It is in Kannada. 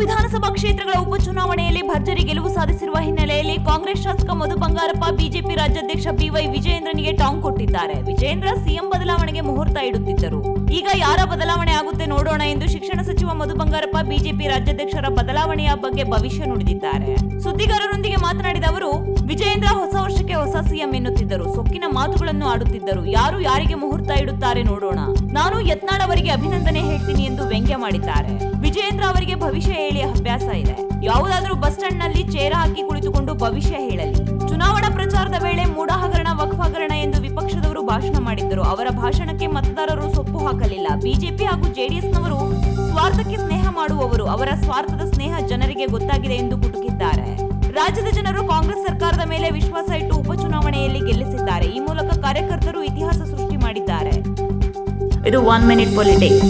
ವಿಧಾನಸಭಾ ಕ್ಷೇತ್ರಗಳ ಉಪಚುನಾವಣೆಯಲ್ಲಿ ಭರ್ಜರಿ ಗೆಲುವು ಸಾಧಿಸಿರುವ ಹಿನ್ನೆಲೆಯಲ್ಲಿ ಕಾಂಗ್ರೆಸ್ ಶಾಸಕ ಮಧು ಬಂಗಾರಪ್ಪ, ಬಿಜೆಪಿ ರಾಜ್ಯಾಧ್ಯಕ್ಷ ಬಿವೈ ವಿಜಯೇಂದ್ರನಿಗೆ ಟಾಂಗ್ ಕೊಟ್ಟಿದ್ದಾರೆ. ವಿಜಯೇಂದ್ರ ಸಿಎಂ ಬದಲಾವಣೆಗೆ ಮುಹೂರ್ತ ಇಡುತ್ತಿದ್ದರು. ಈಗ ಯಾರ ಬದಲಾವಣೆ ಆಗುತ್ತೆ ನೋಡೋಣ ಎಂದು ಶಿಕ್ಷಣ ಸಚಿವ ಮಧು ಬಂಗಾರಪ್ಪ, ಬಿಜೆಪಿ ರಾಜ್ಯಾಧ್ಯಕ್ಷರ ಬದಲಾವಣೆಯ ಬಗ್ಗೆ ಭವಿಷ್ಯ ನುಡಿದಿದ್ದಾರೆ. ಸುದ್ದಿಗಾರರೊಂದಿಗೆ ಮಾತನಾಡಿದ ಅವರು, ವಿಜಯೇಂದ್ರ ಹೊಸ ವರ್ಷಕ್ಕೆ ಹೊಸ ಸಿಎಂ ಎನ್ನುತ್ತಿದ್ದರು. ಸೊಕ್ಕಿನ ಮಾತುಗಳನ್ನು ಆಡುತ್ತಿದ್ದರು. ಯಾರು ಯಾರಿಗೆ ಮುಹೂರ್ತ ಇಡುತ್ತಾರೆ ನೋಡೋಣ. ನಾನು ಯತ್ನಾಳ್ ಅವರಿಗೆ ಅಭಿನಂದನೆ ಹೇಳ್ತೀನಿ ಎಂದು ವ್ಯಂಗ್ಯ ಮಾಡಿದ್ದಾರೆ. ವಿಜಯೇಂದ್ರ ಅವರಿಗೆ ಭವಿಷ್ಯ ಹೇಳಿ ಅಭ್ಯಾಸ ಇದೆ. ಯಾವುದಾದರೂ ಬಸ್ ಸ್ಟ್ಯಾಂಡ್ನಲ್ಲಿ ಚೇರ ಹಾಕಿ ಕುಳಿತುಕೊಂಡು ಭವಿಷ್ಯ ಹೇಳಲಿ. ಚುನಾವಣಾ ಪ್ರಚಾರದ ವೇಳೆ ಮೂಡ ಹಗರಣ ವಕ್ಫ್ ಹಗರಣ ಎಂದು ವಿಪಕ್ಷದವರು ಭಾಷಣ ಮಾಡಿದ್ದರು. ಅವರ ಭಾಷಣಕ್ಕೆ ಮತದಾರರು ಸೊಪ್ಪು ಹಾಕಲಿಲ್ಲ. ಬಿಜೆಪಿ ಹಾಗೂ ಜೆಡಿಎಸ್ನವರು ಸ್ವಾರ್ಥಕ್ಕೆ ಸ್ನೇಹ ಮಾಡುವವರು. ಅವರ ಸ್ವಾರ್ಥದ ಸ್ನೇಹ ಜನರಿಗೆ ಗೊತ್ತಾಗಿದೆ ಎಂದು ಕುಟುಕಿದ್ದಾರೆ. ರಾಜ್ಯದ ಜನರು ಕಾಂಗ್ರೆಸ್ ಸರ್ಕಾರದ ಮೇಲೆ ವಿಶ್ವಾಸ ಇಟ್ಟು ಉಪಚುನಾವಣೆಯಲ್ಲಿ ಗೆಲ್ಲಿಸಿದ್ದಾರೆ. ಈ ಮೂಲಕ ಕಾರ್ಯಕರ್ತರು ಇತಿಹಾಸ ಸೃಷ್ಟಿ ಮಾಡಿದ್ದಾರೆ. ಇದು ಒನ್ ಮಿನಿಟ್ ಪೊಲಿಟಿಕ್ಸ್